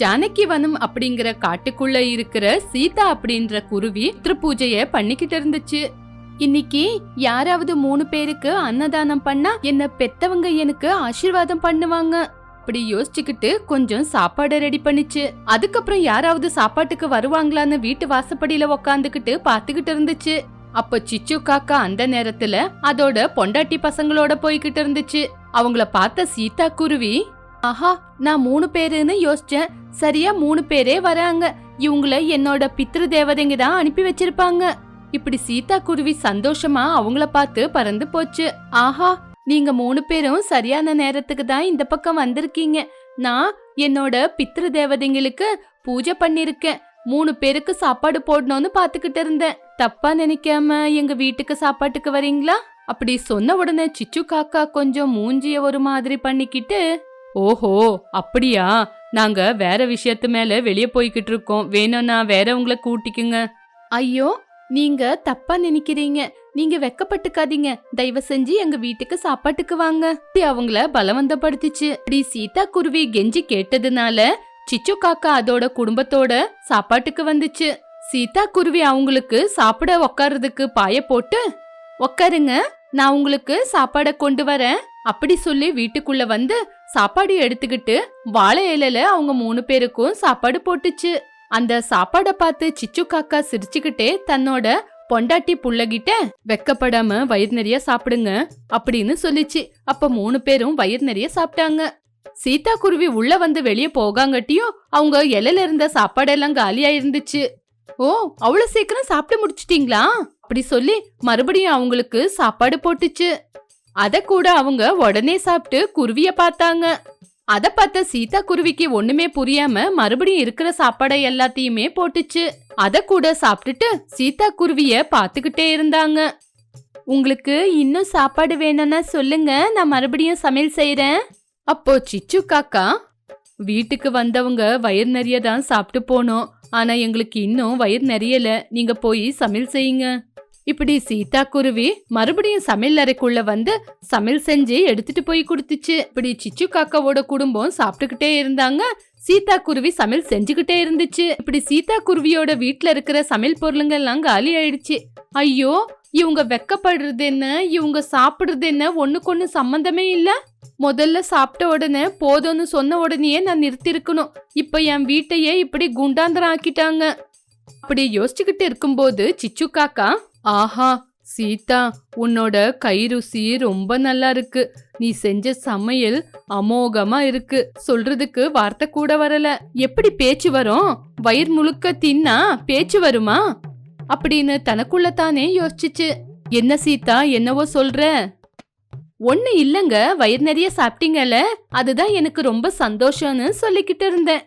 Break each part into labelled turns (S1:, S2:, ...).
S1: ஜானகிவனம் அப்படிங்கிற காட்டுக்குள்ள இருக்கிற சீதா அப்படின்ற குருவி திருப்பூஜைய பண்ணிக்கிட்டு இருந்துச்சு. இன்னைக்கு யாராவது மூணு பேருக்கு அன்னதானம் பண்ணா என்ன பெத்தவங்க எனக்கு ஆசீர்வாதம் பண்ணுவாங்க? அப்படி யோசிச்சுக்கிட்டு கொஞ்சம் சாப்பாடு ரெடி பண்ணிச்சு. அதுக்கப்புறம் யாராவது சாப்பாட்டுக்கு வருவாங்களான்னு வீட்டு வாசப்படியில உக்காந்துக்கிட்டு பாத்துக்கிட்டு இருந்துச்சு. அப்ப சிச்சு காக்கா அந்த நேரத்துல அதோட பொண்டாட்டி பசங்களோட போய்கிட்டு இருந்துச்சு. அவங்கள பார்த்த சீதா குருவி ஆஹா நான் மூணு பேருன்னு யோசிச்சேன். சரியா மூணு பேரே வராங்க. இவங்கள என்னோட பித்ரு தேவதைங்க தான் அனுப்பி வச்சிருப்பாங்க. இப்படி சீதா குருவி சந்தோஷமா அவங்கள பார்த்து பறந்து போச்சு. ஆஹா நீங்க மூணு பேரும் சரியான நேரத்துக்கு தான் இந்த பக்கம் வந்திருக்கீங்க. நான் என்னோட பித்ரு தேவதைங்களுக்கு பூஜை பண்ணிருக்கேன். மூணு பேருக்கு சாப்பாடு போடணும்னு பாத்துக்கிட்டு இருந்தேன். தப்பா நினைக்காம எங்க வீட்டுக்கு சாப்பாட்டுக்கு வரீங்களா? அப்படி சொன்ன உடனே சிச்சு காக்கா கொஞ்சம் மூஞ்சிய ஒரு மாதிரி பண்ணிக்கிட்டு ஓஹோ அப்படியா? நாங்க வேற விஷயத்து மேல வெளியே போய்கிட்டு இருக்கோம். வேணும்னா வேற உங்களை கூட்டிக்குங்க. ஐயோ நீங்க தப்பா நினைக்கிறீங்க. நீங்க வெக்கப்பட்டுக்காதீங்க. தயவு செஞ்சு எங்க வீட்டுக்கு சாப்பாட்டுக்கு வாங்க. அவங்கள பலவந்தப்படுத்திச்சு. இப்படி சீதா குருவி கெஞ்சி கேட்டதுனால சிச்சு காக்கா அதோட குடும்பத்தோட சாப்பாட்டுக்கு வந்துச்சு. சீதா குருவி அவங்களுக்கு சாப்பிட உக்காரதுக்கு பாய போட்டு உக்காருங்க நான் உங்களுக்கு சாப்பாடை கொண்டு வரேன். அப்படி சொல்லி வீட்டுக்குள்ள வந்து சாப்பாடு எடுத்துக்கிட்டு வாழை இலையில அவங்க மூணு பேருக்கும் சாப்பாடு போட்டுச்சு. அந்த சாப்பாட பார்த்து சிச்சு காக்கா சிரிச்சுக்கிட்டே தன்னோட பொண்டாட்டி புள்ளகிட்ட வெக்கப்படாம வயிறு நிறைய சாப்பிடுங்க அப்படின்னு சொல்லிச்சு. அப்ப மூணு பேரும் வயிறு நிறைய சாப்பிட்டாங்க. சீதா குருவி உள்ள வந்து வெளியே போகாங்கட்டியும் அவங்க இலையில இருந்த சாப்பாடெல்லாம் காலியா இருந்துச்சு ஓ அவ்வளவு சீக்கிரம் சாப்பிட்டு முடிச்சிட்டீங்களா? அப்படி சொல்லி மறுபடியும் அவங்களுக்கு சாப்பாடு போட்டுச்சு. அத கூட அவங்க உடனே சாப்பிட்டு குருவிய பார்த்தாங்க. அத பார்த்த சீதா குருவிக்கு ஒண்ணுமே புரியாம மறுபடியும் இருக்கிற சாப்பாடை எல்லாத்தையுமே போட்டுச்சு. அத கூட சாப்பிட்டுட்டு சீதா குருவிய பாத்துக்கிட்டே இருந்தாங்க. உங்களுக்கு இன்னும் சாப்பாடு வேணும்னா சொல்லுங்க நான் மறுபடியும் சமையல் செய்யறேன் அப்போ சிச்சு காக்கா வீட்டுக்கு வந்தவங்க வயிறு நிறைய தான் சாப்பிட்டு போனோம். ஆனா எங்களுக்கு இன்னும் வயிறு நிறையல. நீங்க போய் சமையல் செய்யுங்க. இப்படி சீதா குருவி மறுபடியும் சமையல் அறைக்குள்ள வந்து சமையல் செஞ்சு எடுத்துட்டு போய் கொடுத்துச்சு. இப்படி சிச்சு காக்காவோட குடும்பம் சாப்பிட்டுக்கிட்டே இருந்தாங்க. சீதா குருவி சமையல் செஞ்சுக்கிட்டே இருந்துச்சு. இப்படி சீதா குருவியோட வீட்டுல இருக்கிற சமையல் பொருளுங்க எல்லாம் காலி ஆயிடுச்சு. ஐயோ இவங்க வெக்கப்படுறது என்ன இவங்க சாப்பிடுறது என்ன ஒண்ணுக்கொண்ணு சம்பந்தமே இல்ல. முதல்ல சாப்பிட்ட உடனே போதும்னு சொன்ன உடனேயே நான் நிறுத்திருக்கணும். இப்ப என் வீட்டையே இப்படி குண்டாந்தரம் ஆக்கிட்டாங்க. அப்படி யோசிச்சுக்கிட்டு இருக்கும்போது சிச்சு காக்கா ஆஹா சீதா உன்னோட கை ருசி ரொம்ப நல்லா இருக்கு. நீ செஞ்ச சமையல் அமோகமா இருக்கு. சொல்றதுக்கு வார்த்தை கூட வரல. எப்படி பேச்சு வரும்? வயிறு முழுக்க தின்னா பேச்சு வருமா? அப்படின்னு தனக்குள்ள தானே யோசிச்சுச்சு. என்ன சீதா என்னவோ சொல்ற? ஒண்ணு இல்லங்க வயிறு நிறைய சாப்பிட்டீங்கல்ல? அதுதான் எனக்கு ரொம்ப சந்தோஷம்னு சொல்லிக்கிட்டு இருந்தேன்.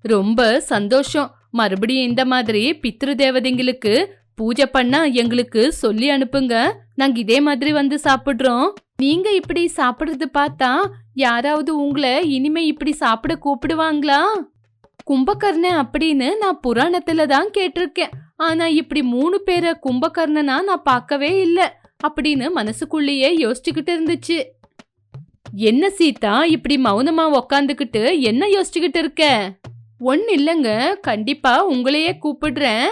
S1: ரொம்ப சந்தோஷம். மறுபடியும் இந்த மாதிரி பித்ரு தேவதைங்களுக்கு பூஜை பண்ணா எங்களுக்கு சொல்லி அனுப்புங்க. நாங்க இதே மாதிரி வந்து சாப்பிடுறோம். நீங்க இப்படி சாப்பிடுறது பார்த்தா யாராவது உங்களை இனிமே இப்படி சாப்பிட கூப்பிடுவாங்களா? கும்பகர்ணன் அப்படின்னு நான் புராணத்துல தான் கேட்டிருக்கேன். ஆனா இப்படி மூணு பேரை கும்பகர்ணனா நான் பார்க்கவே இல்லை அப்படின்னு மனசுக்குள்ளேயே யோசிச்சுக்கிட்டு இருந்துச்சு. என்ன சீதா இப்படி மௌனமா உக்காந்துக்கிட்டு என்ன யோசிச்சுக்கிட்டு இருக்க? ஒன்னு இல்லைங்க கண்டிப்பா உங்களையே கூப்பிடுறேன்.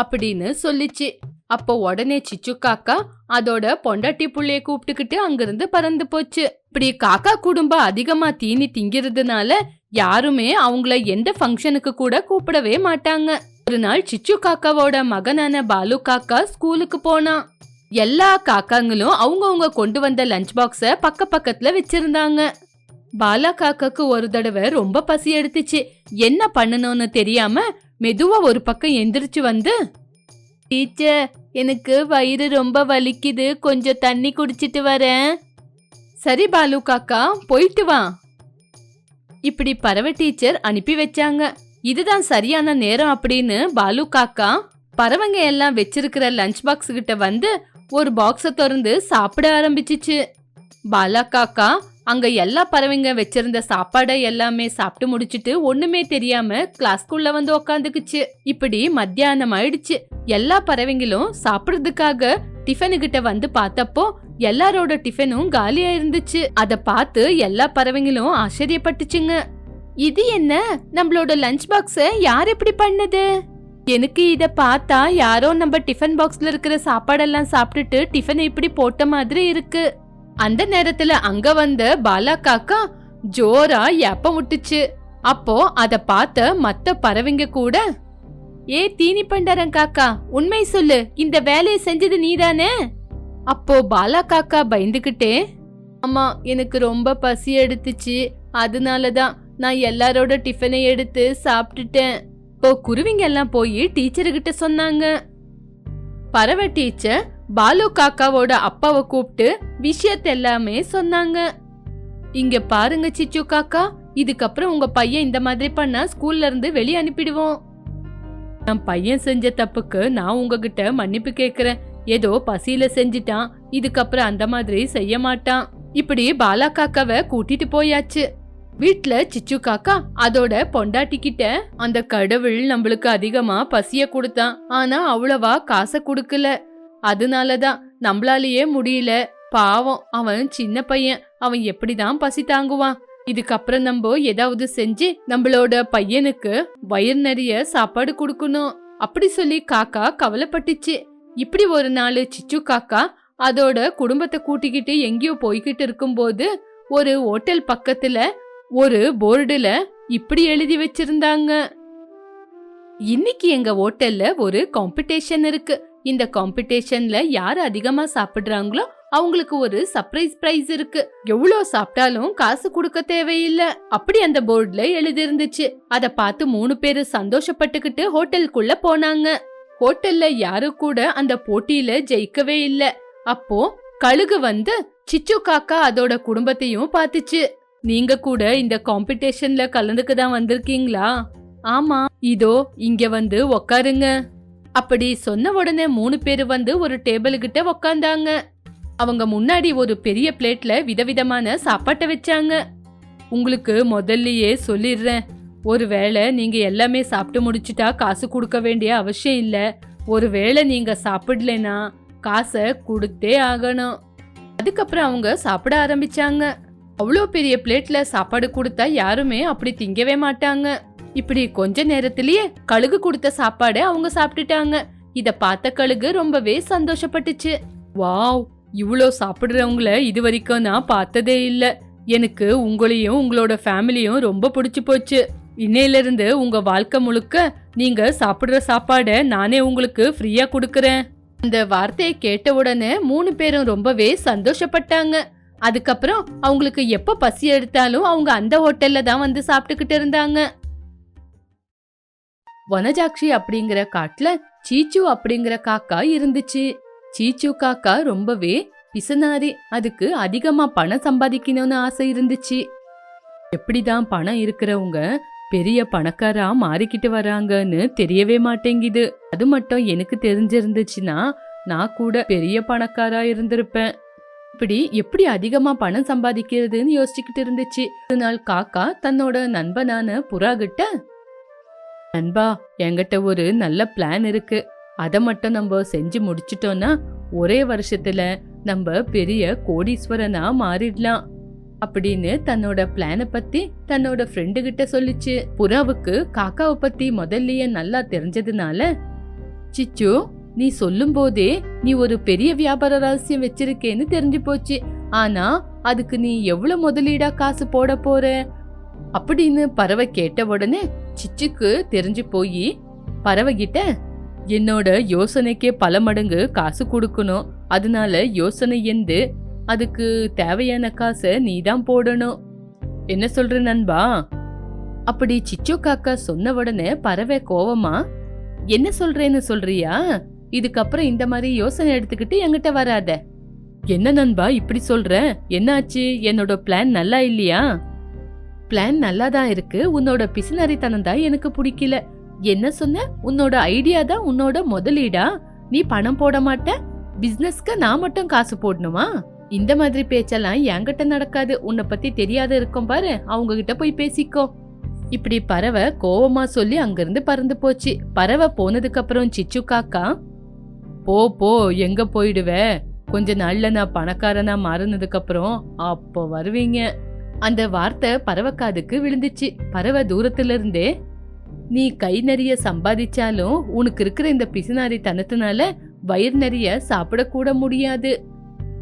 S1: அப்படின்னு சொல்லிச்சு. அப்போ உடனே சிச்சு காக்கா அதோட பொண்டாட்டி புள்ளைய கூப்பிட்டுக்கிட்டு அங்கிருந்து பறந்து போச்சு. இப்படி காக்கா குடும்பம் அதிகமா தீனி திங்கிறதுனால யாருமே அவங்கள எந்த ஃபங்க்ஷனுக்கு கூட கூப்பிடவே மாட்டாங்க. ஒரு நாள் சிச்சு காக்காவோட மகனான பாலு காக்கா ஸ்கூலுக்கு போனான் எல்லா காக்காங்களும் அவங்கவுங்க கொண்டு வந்த லஞ்ச் பாக்ஸ பக்க பக்கத்துல வச்சிருந்தாங்க. பாலா காக்காக்கு ஒரு தடவை ரொம்ப பசி எடுத்துச்சு. என்ன பண்ணணும்னு தெரியாம மெதுவா ஒரு பக்கம் எந்திரிச்சு வந்து டீச்சர் எனக்கு வயிறு ரொம்ப வலிக்குது. கொஞ்சம் தண்ணி குடிச்சிட்டு வரேன். சரி பாலு காக்கா போயிட்டு வா. இப்படி பறவை டீச்சர் அனுப்பி வச்சாங்க. இதுதான் சரியான நேரம் அப்படின்னு பாலு காக்கா பறவைங்க எல்லாம் வச்சிருக்கிற லஞ்ச் பாக்ஸ் கிட்ட வந்து ஒரு பாக்ஸை திறந்து சாப்பிட ஆரம்பிச்சிச்சு. பாலா காக்கா அங்க எல்லா பறவைங்க வச்சிருந்த சாப்பாடை எல்லாமே சாப்பிட்டு முடிச்சிட்டு ஒண்ணுமே தெரியாம கிளாஸ்க்குள்ள வந்து உக்காந்துக்குச்சு. இப்படி மத்தியானம் ஆயிடுச்சு. எல்லா பறவைங்களும் சாப்பிடுறதுக்காக டிஃபனு கிட்ட வந்து பார்த்தப்போ எல்லாரோட டிஃபனும் காலியா இருந்துச்சு. அத பார்த்து எல்லா பறவைங்களும் ஆச்சரியப்பட்டுச்சுங்க. இது என்ன? நம்மளோட லஞ்ச் பாக்ஸ யார் எப்படி பண்ணது? எனக்கு இத பார்த்தா யாரோ நம்ம டிஃபன் பாக்ஸ்ல இருக்கிற சாப்பாடெல்லாம் சாப்பிட்டுட்டு டிஃபனை இப்படி போட்ட மாதிரி இருக்கு. அந்த நேரத்துல அங்க வந்த பாலா காக்கா ஜோரா எப்ப விட்டுச்சு அப்போ அத பார்த்த மத்த பறவைங்க கூட ஏ தீனி பண்டாரம் காக்கா உண்மை சொல்லு இந்த வேலையை செஞ்சது நீதானே? அப்போ பாலா காக்கா பயந்துகிட்டே அம்மா எனக்கு ரொம்ப பசி எடுத்துச்சு. அதனால தான் நான் எல்லாரோட டிஃபனை எடுத்து சாப்பிட்டுட்டேன். இப்போ குருவிங்க எல்லாம் போய் டீச்சர்கிட்ட சொன்னாங்க. பறவை டீச்சர் பாலு காக்காவோட அப்பாவை கூப்பிட்டு விஷயத்த எல்லாமே சொன்னாங்க. இங்க பாருங்க சிச்சு காக்கா இதுக்கப்புறம் உங்க பையன் இந்த மாதிரி பண்ணா ஸ்கூல்ல இருந்து வெளியே அனுப்பிடுவோம். என் பையன் செஞ்ச தப்புக்கு நான் உங்ககிட்ட மன்னிப்பு கேக்குறேன். ஏதோ பசியில செஞ்சிட்டான். இதுக்கப்புறம் அந்த மாதிரி செய்ய மாட்டான். இப்படி பாலா காக்காவை கூட்டிட்டு போயாச்சு. வீட்ல சிச்சு காக்கா அதோட பொண்டாட்டி கிட்ட அந்த கடவுள் நம்மளுக்கு அதிகமா பசிய கொடுத்தான். ஆனா அவ்வளவா காசை கொடுக்கல. அதனால தான் நம்மளாலேயே முடியல. பாவம் அவன் சின்ன பையன். அவன் எப்படிதான் பசி தாங்குவான்? இதுக்கப்புறம் நம்ம ஏதாவது செஞ்சு நம்மளோட பையனுக்கு வயிறு நிறைய சாப்பாடு கொடுக்கணும். அப்படி சொல்லி காக்கா கவலைப்பட்டுச்சு. இப்படி ஒரு நாள் சிச்சு காக்கா அதோட குடும்பத்தை கூட்டிக்கிட்டு எங்கேயோ போய்கிட்டு இருக்கும்போது ஒரு ஹோட்டல் பக்கத்துல ஒரு போர்டுல இப்படி எழுதி வச்சிருந்தாங்க. இன்னைக்கு எங்க ஹோட்டல்ல ஒரு காம்படிஷன் இருக்கு. இந்த காம்படிஷன்ல யார் அதிகமா சாப்பிடுறாங்களோ அவங்களுக்கு ஒரு சர்ப்ரைஸ் பிரைஸ் இருக்கு. எவ்வளவு சாப்பிட்டாலும் காசு கொடுக்க தேவையில்லை. அப்படி அந்த போர்டுல எழுதிருந்துச்சு. அத பார்த்து மூணு பேரு சந்தோஷப்பட்டுக்கிட்டு ஹோட்டலுக்குள்ள போனாங்க. ஹோட்டல்ல யாரும் கூட அந்த போட்டியில ஜெயிக்கவே இல்ல. அப்போ கழுகு வந்து சிச்சு காக்கா அதோட குடும்பத்தையும் பார்த்துச்சு. நீங்க கூட இந்த காம்படிஷன்ல கலந்துக்க தான் வந்திருக்கீங்களா? ஆமா இதோ இங்க வந்து உக்காருங்க. அப்படி சொன்ன உடனே மூணு பேர் வந்து ஒரு டேபிள் கிட்ட உக்காந்தாங்க. அவங்க முன்னாடி ஒரு பெரிய பிளேட்ல விதவிதமான சாப்பாட்டை வச்சாங்க. உங்களுக்கு முதல்லயே சொல்லிடுறேன். ஒருவேளை நீங்க எல்லாமே சாப்பிட்டு முடிச்சிட்டா காசு கொடுக்க வேண்டிய அவசியம் இல்ல. ஒருவேளை நீங்க சாப்பிடலனா காசை கொடுத்தே ஆகணும். அதுக்கப்புறம் அவங்க சாப்பிட ஆரம்பிச்சாங்க. அவ்வளோ பெரிய பிளேட்ல சாப்பாடு கொடுத்தா யாருமே அப்படி திங்கவே மாட்டாங்க. இப்படி கொஞ்ச நேரத்திலேயே கழுகு கொடுத்த சாப்பாடு அவங்க சாப்பிட்டுட்டாங்க. இத பார்த்த கழுகு ரொம்பவே சந்தோஷப்பட்டுச்சு. வாவ் இவ்வளோ சாப்பிடுறவங்கள இது வரைக்கும் நான் பார்த்ததே இல்ல. எனக்கு உங்களையும் உங்களோட ஃபேமிலியும் ரொம்ப பிடிச்சு போச்சு. இன்னையில இருந்து உங்க வாழ்க்கை முழுக்க நீங்க சாப்பிடுற சாப்பாடை நானே உங்களுக்கு ஃப்ரீயா கொடுக்கறேன். அந்த வார்த்தையை கேட்ட உடனே மூணு பேரும் ரொம்பவே சந்தோஷப்பட்டாங்க. அதுக்கப்புறம் அவங்களுக்கு எப்ப பசி எடுத்தாலும் அவங்க அந்த ஹோட்டல்ல தான் வந்து சாப்பிட்டுக்கிட்டு இருந்தாங்க. வனஜாக்ஷி அப்படிங்கிற காட்டுல சீச்சு அப்படிங்கிற காக்கா இருந்துச்சு. சீச்சு காக்கா ரொம்பவே பிசனாரி அதுக்கு அதிகமா பணம் சம்பாதிக்கணும்னு ஆசை இருந்துச்சு. எப்படிதான் பணம் இருக்கிறவங்க பெரிய பணக்காரா மாறிக்கிட்டு வராங்கன்னு தெரியவே மாட்டேங்குது. அது மட்டும் எனக்கு தெரிஞ்சிருந்துச்சுன்னா நான் கூட பெரிய பணக்காரா இருந்திருப்பேன். இப்படி எப்படி அதிகமா பணம் சம்பாதிக்கிறதுன்னு யோசிச்சுக்கிட்டு இருந்துச்சு. ஒரு நாள் காக்கா தன்னோட நண்பனான புறா கிட்ட நண்பா என்கிட்ட ஒரு நல்ல பிளான் இருக்கு. அதை மட்டும் நம்ம செஞ்சு முடிச்சிட்டோம்னா ஒரே வருஷத்துல நம்ம பெரிய கோடீஸ்வரனா மாறிடலாம். அப்படின்னு தன்னோட பிளானை பத்தி தன்னோட ஃப்ரெண்டு கிட்ட சொல்லிச்சு. புறாவுக்கு காக்காவை பத்தி முதல்லயே நல்லா தெரிஞ்சதுனால சிச்சு நீ சொல்லும் போதே நீ ஒரு பெரிய வியாபார ரகசியம் வச்சிருக்கேன்னு தெரிஞ்சு போச்சு. ஆனா அதுக்கு நீ எவ்வளவு முதலீடா காசு போட போற? அப்படின்னு பறவை கேட்ட உடனே சிச்சுக்கு தெரிஞ்சு போய் பறவைகிட்ட என்னோட யோசனைக்கே பல மடங்கு காசு கொடுக்கணும். அதனால யோசனை எந்து அதுக்கு தேவையான காசை நீ தான் போடணும். என்ன சொல்ற நண்பா? அப்படி சிச்சு காக்கா சொன்ன உடனே பறவை கோவமா என்ன சொல்றேன்னு சொல்றியா? இதுக்கப்புறம் இந்த மாதிரி யோசனை எடுத்துக்கிட்டு என்கிட்ட வராத. என்ன நண்பா இப்படி சொல்ற? என்னாச்சு? என்னோட பிளான் நல்லா இல்லையா? பிளான் நல்லா தான் இருக்கு. உன்னோட பிசினரித்தனம் தான் எனக்கு பிடிக்கல. என்ன சொன்ன? உன்னோட ஐடியா தான் உன்னோட முதலீடா நீ பணம் போட மாட்ட? பிசினஸ்க்கு நான் மட்டும் காசு போடணுமா? இந்த மாதிரி பேச்செல்லாம் என்கிட்ட நடக்காது. உன்னை பத்தி தெரியாத இருக்கும் பாரு. அவங்க கிட்ட போய் பேசிக்கோ. இப்படி பறவை கோவமா சொல்லி அங்கிருந்து பறந்து போச்சு. பறவை போனதுக்கு அப்புறம் சிச்சு காக்கா போ போ எங்க போயிடுவ? கொஞ்ச நாள்ல நான் பணக்காரனா மாறினதுக்கு அப்புறம் அப்போ வருவீங்க. அந்த வார்த்தை பறவைக்காதுக்கு விழுந்துச்சு. பறவை தூரத்துல இருந்தே நீ கை நிறைய சம்பாதிச்சாலும் உனக்கு இருக்கிற இந்த பிசுநாரி தனத்தினால வயிறு நிறைய சாப்பிடக்கூட முடியாது.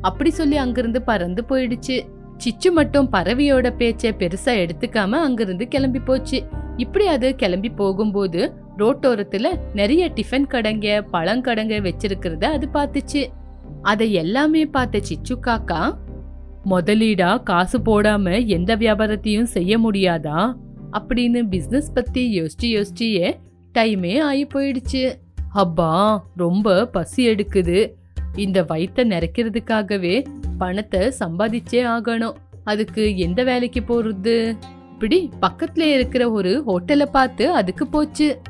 S1: அப்படி சொல்லி அங்கிருந்து பறந்து போயிடுச்சு. சிச்சு மட்டும் பறவையோட பேச்சை பெருசா எடுத்துக்காம அங்கிருந்து கிளம்பி போச்சு. இப்படி அது கிளம்பி போகும்போது ரோட்டோரத்துல நிறைய டிஃபன் கடைங்க பழங்கடைங்க வச்சிருக்கிறத அது பார்த்துச்சு. அதை எல்லாமே பார்த்த சிச்சு காக்கா முதலீடா காசு போடாம எந்த வியாபாரத்தையும் செய்ய முடியாதா? அப்படின்னு பிஸ்னஸ் பத்தி யோசிச்சு யோசிச்சியே டைமே ஆகி போயிடுச்சு. அப்பா ரொம்ப பசி எடுக்குது. இந்த வயிற்றை நிறைக்கிறதுக்காகவே பணத்தை சம்பாதிச்சே ஆகணும். அதுக்கு எந்த வேலைக்கு போறது? இப்படி பக்கத்துல இருக்கிற ஒரு ஹோட்டலை பார்த்து அதுக்கு போச்சு.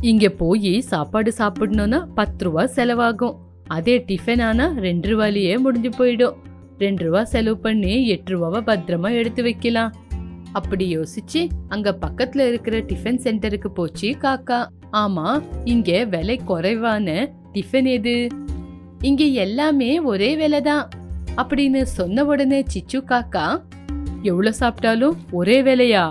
S1: இங்க போய் சாப்பாடு சாப்பிடணும்னா பத்து ரூபா செலவாகும். அதே டிஃபன் ஆனா ரெண்டு ரூபாலேயே முடிஞ்சு போயிடும். ரெண்டு ரூபா செலவு பண்ணி எட்டு ரூபாவை பத்திரமா எடுத்து வைக்கலாம். அப்படி யோசிச்சு அங்க பக்கத்துல இருக்கிற டிஃபன் சென்டருக்கு போச்சு காக்கா. ஆமா இங்க விலை குறைவான டிஃபன் எது? இங்க எல்லாமே ஒரே விலை தான் அப்படின்னு சொன்ன உடனே சிச்சு காக்கா எவ்வளவு சாப்பிட்டாலும் ஒரே விலையா?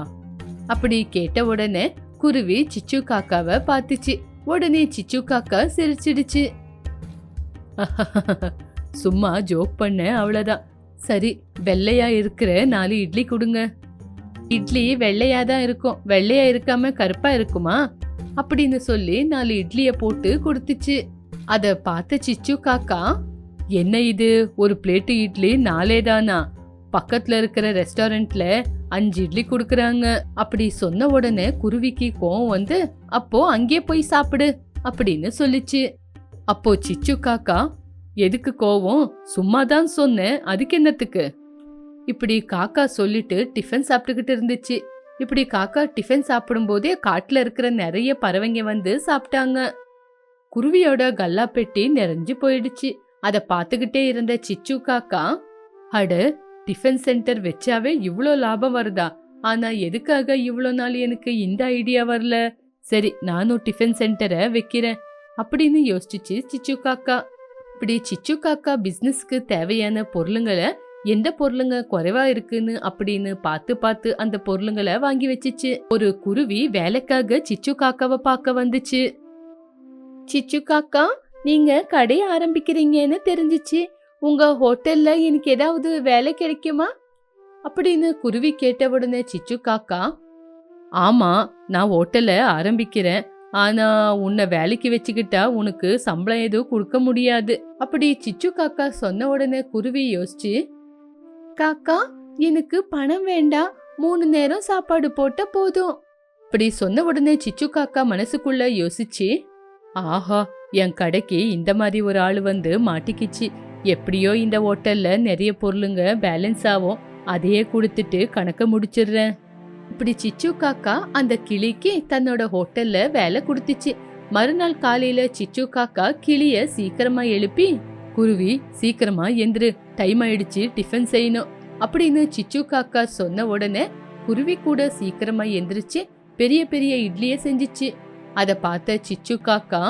S1: அப்படி கேட்ட உடனே குருவி சிச்சு காக்காவை பார்த்துச்சு. உடனே சிச்சு காக்கா சிரிச்சிடுச்சு. சும்மா ஜோக் பண்ண அவ்வளோதான் சரி வெள்ளையா இருக்கிற நாலு இட்லி கொடுங்க. இட்லி வெள்ளையா தான் இருக்கும். வெள்ளையா இருக்காம கருப்பா இருக்குமா? அப்படின்னு சொல்லி நாலு இட்லிய போட்டு கொடுத்துச்சு. அத பார்த்த சிச்சு காக்கா என்ன இது? ஒரு பிளேட்டு இட்லி நாலே தானா? பக்கத்துல இருக்கிற ரெஸ்டாரண்ட்ல அஞ்சு இட்லி கொடுக்குறாங்க. அப்படி சொன்ன உடனே குருவிக்கு கோவம் வந்து அப்போ அங்கே போய் சாப்பிடு. அப்படின்னு சொல்லிச்சு. அப்போ சிச்சு காக்கா எதுக்கு கோவம்? சும்மா தான் சொன்னேன். அதுக்கு என்னத்துக்கு? இப்படி காக்கா சொல்லிட்டு டிஃபன் சாப்பிட்டுக்கிட்டு இருந்துச்சு. இப்படி காக்கா டிஃபன் சாப்பிடும்போதே காட்டுல இருக்கிற நிறைய பறவைங்க வந்து சாப்பிட்டாங்க. குருவியோட கல்லா பெட்டி நிறைஞ்சு போயிடுச்சு. அதை பார்த்துக்கிட்டே இருந்த சிச்சு காக்கா அட டிஃபன் சென்டர் வச்சாவே இவ்வளோ லாபம் வருதா? ஆனா எதுக்காக இவ்வளோ நாள் எனக்கு இந்த ஐடியா வரல? சரி நானும் டிஃபன் சென்டரை வைக்கிறேன். அப்படின்னு யோசிச்சுச்சு சிச்சு காக்கா. இப்படி சிச்சு காக்கா பிஸ்னஸ்க்கு தேவையான பொருளுங்களை எந்த பொருளுங்க குறைவா இருக்குன்னு அப்படின்னு பார்த்து பார்த்து அந்த பொருளுங்களை வாங்கி வச்சுச்சு. ஒரு குருவி வேலைக்காக சிச்சு காக்காவை பார்க்க வந்துச்சு. சிச்சு காக்கா நீங்க கடை ஆரம்பிக்கிறீங்கன்னு தெரிஞ்சிச்சு. உங்க ஹோட்டல்ல எனக்கு ஏதாவது வேலை கிடைக்குமா? அப்படின்னு குருவி கேட்ட உடனே சிச்சு காக்கா ஆமா நான் ஹோட்டலை ஆரம்பிக்கிறேன். ஆனா உன்னை வேலைக்கு வச்சுக்கிட்டா உனக்கு சம்பளம் எதுவும் கொடுக்க முடியாது. அப்படி சிச்சு காக்கா சொன்ன உடனே குருவி யோசிச்சு காக்கா எனக்கு பணம் வேண்டாம். மூணு நேரம் சாப்பாடு போட்ட போதும். இப்படி சொன்ன உடனே சிச்சு காக்கா மனசுக்குள்ள யோசிச்சு ஆஹா என் கடைக்கு இந்த மாதிரி ஒரு ஆள் வந்து மாட்டிக்கிச்சு. எப்படியோ இந்த ஹோட்டல்ல நிறைய பொருளுங்க பேலன்ஸ் ஆகும். அதையே கொடுத்துட்டு கணக்க முடிச்சிடுறேன். இப்படி சிச்சு காக்கா அந்த கிளிக்கு தன்னோட ஹோட்டல்ல வேலை கொடுத்துச்சு. மறுநாள் காலையில சிச்சு காக்கா கிளிய சீக்கிரமா எழுப்பி குருவி சீக்கிரமா எந்திரு டைம் ஆயிடுச்சு டிஃபன் செய்யணும். அப்படின்னு சிச்சு காக்கா சொன்ன உடனே குருவி கூட சீக்கிரமா எந்திரிச்சு பெரிய பெரிய இட்லிய செஞ்சுச்சு. அத பார்த்த சிச்சு காக்கா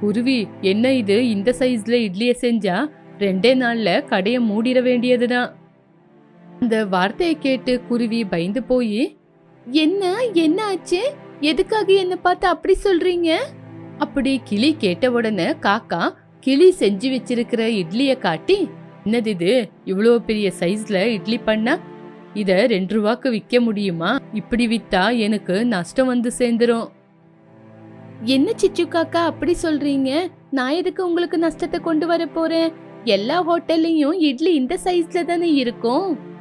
S1: குருவி என்ன இது? இந்த சைஸ்ல இட்லிய செஞ்சா ரெண்டே நாள்ல கடையை மூடிட வேண்டியதுதான். அந்த வார்த்தையை கேட்டு குருவி பயந்து போய் என்ன என்ன ஆச்சு? எதுக்காக என்ன பார்த்து அப்படி சொல்றீங்க? அப்படி கிளி கேட்ட உடனே காக்கா கிளி செஞ்சு வச்சிருக்கிற இட்லிய காட்டி என்னது இது? இவ்வளோ பெரிய சைஸ்ல இட்லி பண்ணா? இத ரெண்டு ரூபாக்கு விற்க முடியுமா? இப்படி வித்தா எனக்கு நஷ்டம் வந்து சேர்ந்துரும். என்ன சிச்சு காக்கா அப்படி சொல்றீங்க? நான் எதுக்கு உங்களுக்கு நஷ்டத்தை கொண்டு வர போறேன்? எல்லா ஹோட்டல்லையும் இட்லி இந்த சைஸ்ல தானே இருக்கும்?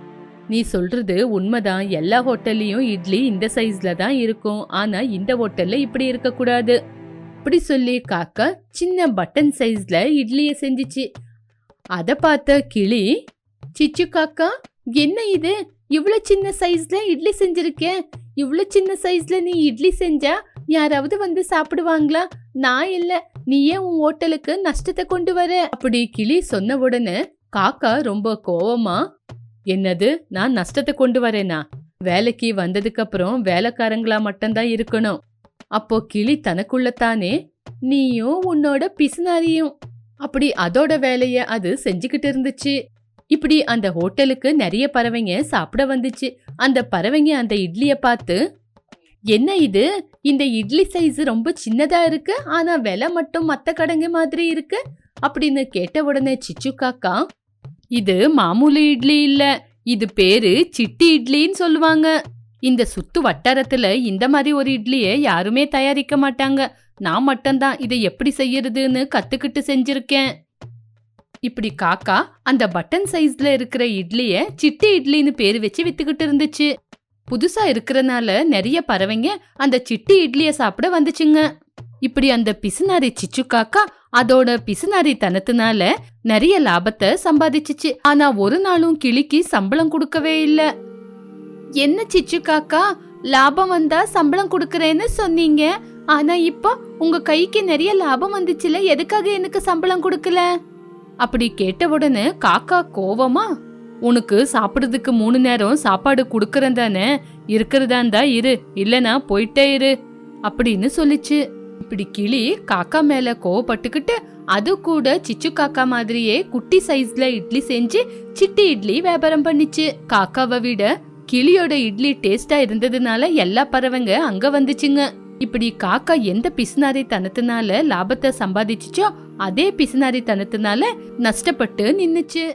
S1: நீ சொல்றது உண்மைதான். எல்லா ஹோட்டல்லையும் இட்லி இந்த சைஸ்ல தான் இருக்கும். ஆனா இந்த ஹோட்டல்ல இப்படி இருக்கக்கூடாது. இப்படி சொல்லி காக்கா சின்ன பட்டன் சைஸ்ல இட்லியை செஞ்சுச்சு. அதை பார்த்த கிளி சிச்சு காக்கா என்ன இது? இவ்வளோ சின்ன சைஸ்ல இட்லி செஞ்சுருக்கேன் இவ்வளோ சின்ன சைஸ்ல நீ இட்லி செஞ்சா யாராவது வந்து சாப்பிடுவாங்களா? நான் இல்லை. நீ ஏன் உன் ஹோட்டலுக்கு நஷ்டத்தை கொண்டு வர? அப்படி கிளி சொன்ன உடனே காக்கா ரொம்ப கோவமா என்னது? நான் நஷ்டத்தை கொண்டு வரேனா? வேலைக்கு வந்ததுக்கு அப்புறம் வேலைக்காரங்களா மட்டும்தான் இருக்கணும். அப்போ கிளி தனக்குள்ளத்தானே நீயும் உன்னோட பிசுனாரியும் அப்படி அதோட வேலைய அது செஞ்சுக்கிட்டு இருந்துச்சு. இப்படி அந்த ஹோட்டலுக்கு நிறைய பறவைங்க சாப்பிட வந்துச்சு. அந்த பறவைங்க அந்த இட்லிய பார்த்து என்ன இது? இந்த இட்லி சைஸ் ரொம்ப சின்னதா இருக்கு ஆனா விலை மட்டும் மத்த கடைங்க மாதிரி இருக்கு? அப்படின்னு கேட்ட உடனே சிச்சு காக்கா இது மாமூலி இட்லி இல்ல. இது பேரு சிட்டி இட்லின்னு சொல்லுவாங்க. இந்த சுத்து வட்டாரத்துல இந்த மாதிரி ஒரு இட்லியை யாருமே தயாரிக்க மாட்டாங்க. நான் மட்டும்தான் இதை எப்படி செய்யறதுன்னு கத்துக்கிட்டு செஞ்சிருக்கேன். இப்படி காக்கா அந்த பட்டன் சைஸ்ல இருக்கிற இட்லிய சிட்டி இட்லின்னு பேர் வச்சு வித்துக்கிட்டு இருந்துச்சு. புதுசா இருக்கிறனால நிறைய பறவைங்க அந்த சிட்டி இட்லிய சாப்பிட வந்துச்சுங்க. இப்படி அந்த பிசுனாரி சிச்சு காக்கா அதோட பிசுனாரி தனத்தினால நிறைய லாபத்தை சம்பாதிச்சிச்சு. ஆனா ஒரு நாளும் கிளிக்கு சம்பளம் கொடுக்கவே இல்ல. என்ன சிச்சு காக்கா? லாபம் வந்தா சம்பளம் கொடுக்கறேன்னு சொன்னீங்க. ஆனா இப்போ உங்க கைக்கு நிறைய லாபம் வந்துச்சுல எதுக்காக எனக்கு சம்பளம் கொடுக்கல? அப்படி கேட்ட உடனே காக்கா கோவமா உனக்கு சாப்பிடுறதுக்கு மூணு நேரம் சாப்பாடு கொடுக்கறேன் தானே? இருக்கிறதா இருந்தா இரு இல்லனா போயிட்டே இரு அப்படின்னு சொல்லிச்சு. இப்படி கிளி காக்கா மேல கோவப்பட்டுக்கிட்டு அது கூட சிச்சு காக்கா மாதிரியே குட்டி சைஸ்ல இட்லி செஞ்சு சிட்டி இட்லி வியாபாரம் பண்ணிச்சு. காக்காவை விட கிளியோட இட்லி டேஸ்டா இருந்ததுனால எல்லா பறவைங்க அங்க வந்துச்சுங்க. இப்படி காக்கா எந்த பிசுனாரி தனத்தினால லாபத்தை சம்பாதிச்சுச்சோ அதே பிசுனாரி தனத்தினால நஷ்டப்பட்டு நின்னுச்சு.